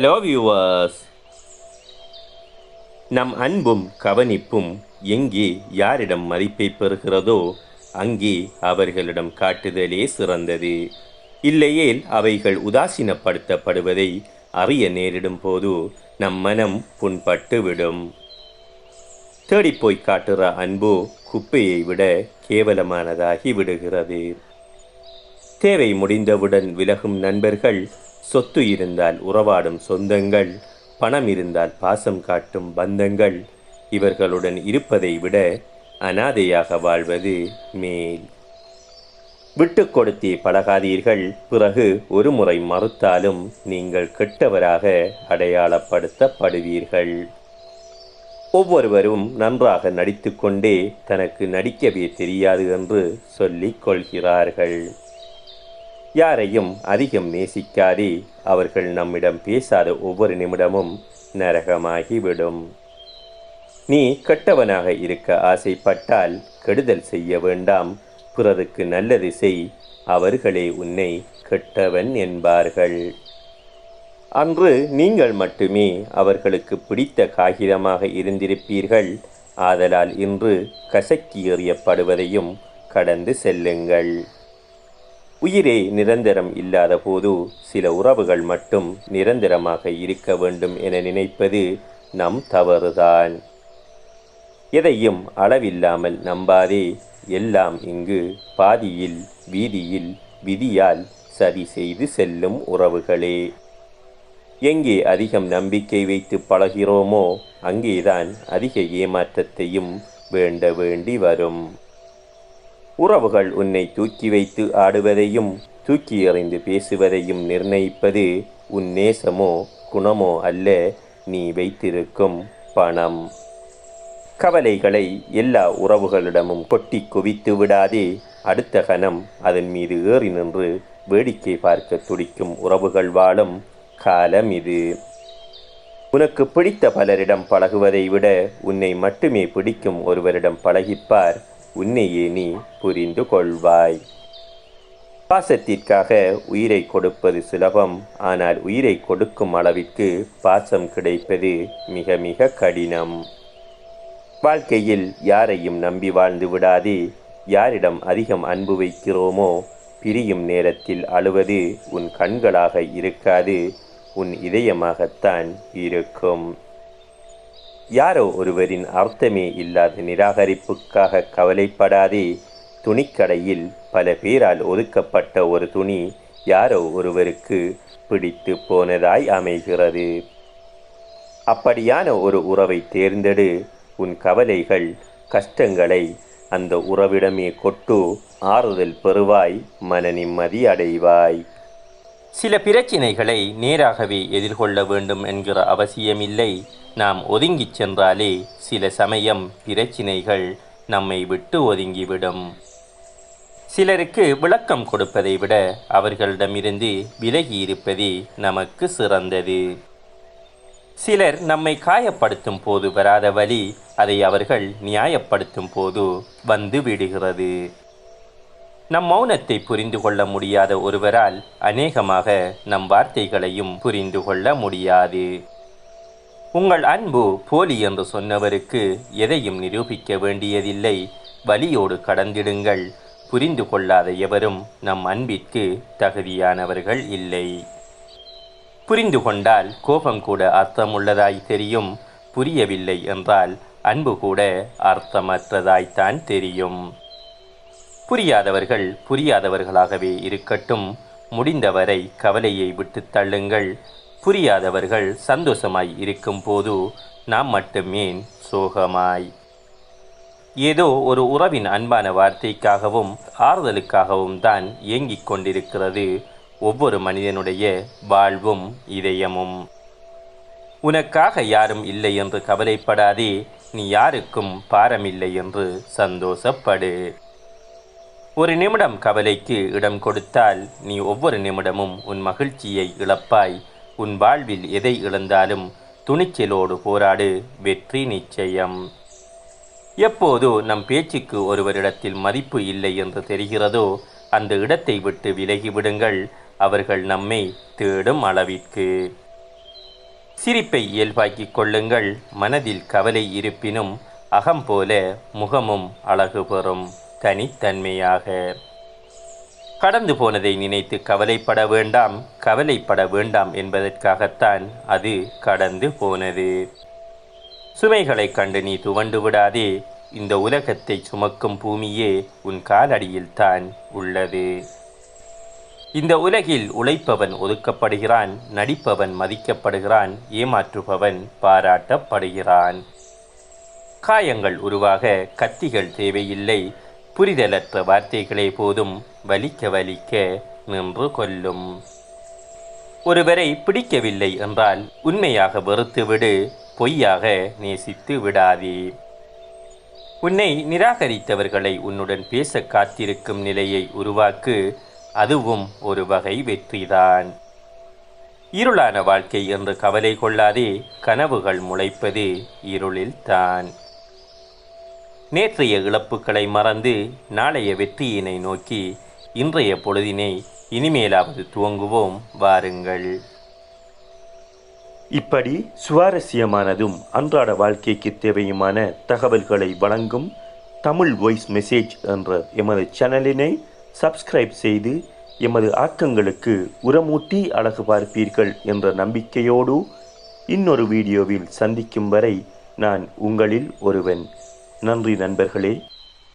Hello viewers நம் அன்பும் கவனிப்பும் எங்கே யாரிடம் மதிப்பை பெறுகிறதோ அங்கே அவர்களிடம் காட்டுதலே சிறந்தது. இல்லையேல் அவைகள் உதாசீனப்படுத்தப்படுவதை அறிய நேரிடும் போது நம் மனம் புண்பட்டு விடும் தேடிப்போய் காட்டுற அன்பு குப்பையை விட கேவலமானதாகி விடுகிறது. தேவை முடிந்தவுடன் விலகும் நண்பர்கள் சொத்து இருந்தால் உறவாடும் சொந்தங்கள் பணம் இருந்தால் பாசம் காட்டும் பந்தங்கள். இவர்களுடன் இருப்பதை விட அனாதையாக வாழ்வது மேல். விட்டு கொடுத்தே பழகாதீர்கள். பிறகு ஒரு முறை மறுத்தாலும் நீங்கள் கெட்டவராக அடையாளப்படுத்தப்படுவீர்கள். ஒவ்வொருவரும் நன்றாக நடித்துக்கொண்டே தனக்கு நடிக்கவே தெரியாது என்று சொல்லிக் கொள்கிறார்கள். யாரையும் அதிகம் நேசிக்காதே. அவர்கள் நம்மிடம் பேசாத ஒவ்வொரு நிமிடமும் நரகமாகிவிடும். நீ கெட்டவனாக இருக்க ஆசைப்பட்டால் கெடுதல் செய்ய வேண்டாம். பிறருக்கு நல்லது செய். அவர்களே உன்னை கெட்டவன் என்பார்கள். அன்று நீங்கள் மட்டுமே அவர்களுக்கு பிடித்த காகிதமாக இருந்திருப்பீர்கள். ஆதலால் இன்று கசக்கி எறியப்படுவதையும் கடந்து செல்லுங்கள். உயிரே நிரந்தரம் இல்லாத போது சில உறவுகள் மட்டும் நிரந்தரமாக இருக்க வேண்டும் என நினைப்பது நம் தவறுதான். எதையும் அளவில்லாமல் நம்பாதே எல்லாம் இங்கு பாதியில் வீதியில் விதியால் சரி செய்து செல்லும் உறவுகளே. எங்கே அதிகம் நம்பிக்கை வைத்து பழகிறோமோ அங்கேதான் அதிக ஏமாற்றத்தையும் வேண்ட வேண்டி வரும். உறவுகள் உன்னை தூக்கி வைத்து ஆடுவதையும் தூக்கி எறிந்து பேசுவதையும் நிர்ணயிப்பது உன் நேசமோ குணமோ அல்ல நீ வைத்திருக்கும் பணம். கவலைகளை எல்லா உறவுகளிடமும் கொட்டி குவித்து விடாதே. அடுத்த கணம் அதன் மீது ஏறி நின்று வேடிக்கை பார்க்க துடிக்கும் உறவுகள் வாழும் காலம் இது. உனக்கு பிடித்த பலரிடம் பழகுவதை விட உன்னை மட்டுமே பிடிக்கும் ஒருவரிடம் பழகிப்பார். உன்னையே நீ புரிந்து கொள்வாய். பாசத்திற்காக உயிரை கொடுப்பது சுலபம். ஆனால் உயிரை கொடுக்கும் அளவிற்கு பாசம் கிடைப்பது மிக மிக கடினம். வாழ்க்கையில் யாரையும் நம்பி வாழ்ந்து விடாதே. யாரிடம் அதிகம் அன்பு வைக்கிறோமோ பிரியும் நேரத்தில் அழுவது உன் கண்களாக இருக்காது. உன் இதயமாகத்தான் இருக்கும். யாரோ ஒருவரின் அர்த்தமே இல்லாத நிராகரிப்புக்காக கவலைப்படாதே. துணிக்கடையில் பல பேரால் ஒதுக்கப்பட்ட ஒரு துணி யாரோ ஒருவருக்கு பிடித்து போனதாய் அமைகிறது. அப்படியான ஒரு உறவை தேர்ந்தெடு. உன் கவலைகள் கஷ்டங்களை அந்த உறவிடமே கொட்டு. ஆறுதல் பெறுவாய் மன நிம்மதி அடைவாய். சில பிரச்சினைகளை நேராகவே எதிர்கொள்ள வேண்டும் என்கிற அவசியமில்லை. நாம் ஒதுங்கிச் சென்றாலே சில சமயம் பிரச்சினைகள் நம்மை விட்டு ஒதுங்கிவிடும். சிலருக்கு விளக்கம் கொடுப்பதை விட அவர்களிடமிருந்து விலகி இருப்பதே நமக்கு சிறந்தது. சிலர் நம்மை காயப்படுத்தும் போது வராத வழி அதை அவர்கள் நியாயப்படுத்தும் போது வந்து விடுகிறது. நம் மௌனத்தை புரிந்து கொள்ள முடியாத ஒருவரால் அநேகமாக நம் வார்த்தைகளையும் புரிந்து கொள்ள முடியாது. உங்கள் அன்பு போலி என்று சொன்னவருக்கு எதையும் நிரூபிக்க வேண்டியதில்லை. வலியோடு கடந்திடுங்கள். புரிந்து கொள்ளாத எவரும் நம் அன்பிற்கு தகுதியானவர்கள் இல்லை. புரிந்து கொண்டால் கோபம் கூட அர்த்தமுள்ளதாய் தெரியும். புரியவில்லை என்றால் அன்பு கூட அர்த்தமற்றதாய்த்தான் தெரியும். புரியாதவர்கள் புரியாதவர்களாகவே இருக்கட்டும் முடிந்தவரை கவலையை விட்டு தள்ளுங்கள். புரியாதவர்கள் சந்தோஷமாய் இருக்கும் போது நாம் மட்டுமே சோகமாய். ஏதோ ஒரு உறவின் அன்பான வார்த்தைக்காகவும் ஆறுதலுக்காகவும் தான் இயங்கிக் கொண்டிருக்கிறது ஒவ்வொரு மனிதனுடைய வாழ்வும் இதயமும். உனக்காக யாரும் இல்லை என்று கவலைப்படாதே நீ யாருக்கும் பாரமில்லை என்று சந்தோஷப்படு. ஒரு நிமிடம் கவலைக்கு இடம் கொடுத்தால் நீ ஒவ்வொரு நிமிடமும் உன் மகிழ்ச்சியை இழப்பாய். உன் வாழ்வில் எதை இழந்தாலும் துணிச்சலோடு போராடு வெற்றி நிச்சயம். எப்போதோ நம் பேச்சுக்கு ஒருவரிடத்தில் மதிப்பு இல்லை என்று தெரிகிறதோ அந்த இடத்தை விட்டு விலகிவிடுங்கள். அவர்கள் நம்மை தேடும் அளவிற்கு. சிரிப்பை இயல்பாக்கிக் கொள்ளுங்கள். மனதில் கவலை இருப்பினும் அகம் போல முகமும் அழகு பெறும். தனித்தன்மையாக. கடந்து போனதை நினைத்து கவலைப்பட வேண்டாம் கவலைப்பட வேண்டாம் என்பதற்காகத்தான் அது கடந்து போனது. சுமைகளைக் கண்டு நீ துவண்டு விடாதே இந்த உலகத்தை சுமக்கும் பூமியே உன் காலடியில்தான் உள்ளது. இந்த உலகில் உழைப்பவன் ஒதுக்கப்படுகிறான் நடிப்பவன் மதிக்கப்படுகிறான் ஏமாற்றுபவன் பாராட்டப்படுகிறான். காயங்கள் உருவாக கத்திகள் தேவையில்லை புரிதலற்ற வார்த்தைகளே போதும் வலிக்க வலிக்க நின்று கொல்லும் ஒருவரை பிடிக்கவில்லை என்றால் உண்மையாக வெறுத்துவிடு பொய்யாக நேசித்து விடாதே. உன்னை நிராகரித்தவர்களை உன்னுடன் பேச காத்திருக்கும் நிலையை உருவாக்கு அதுவும் ஒரு வகை வெற்றிதான். இருளான வாழ்க்கை என்று கவலை கொள்ளாதே கனவுகள் முளைப்பது இருளில்தான். நேற்றைய இழப்புகளை மறந்து நாளைய வெற்றியினை நோக்கி இன்றைய பொழுதினை இனிமேலாவது துவங்குவோம். வாருங்கள். இப்படி சுவாரஸ்யமானதும் அன்றாட வாழ்க்கைக்கு தேவையுமான தகவல்களை வழங்கும் தமிழ் வாய்ஸ் மெசேஜ் என்ற எமது சேனலினை சப்ஸ்கிரைப் செய்து எமது ஆக்கங்களுக்கு உரமூட்டி அழகு பார்ப்பீர்கள் என்ற நம்பிக்கையோடு இன்னொரு வீடியோவில் சந்திக்கும் வரை நான் உங்களில் ஒருவன். நன்றி நண்பர்களே.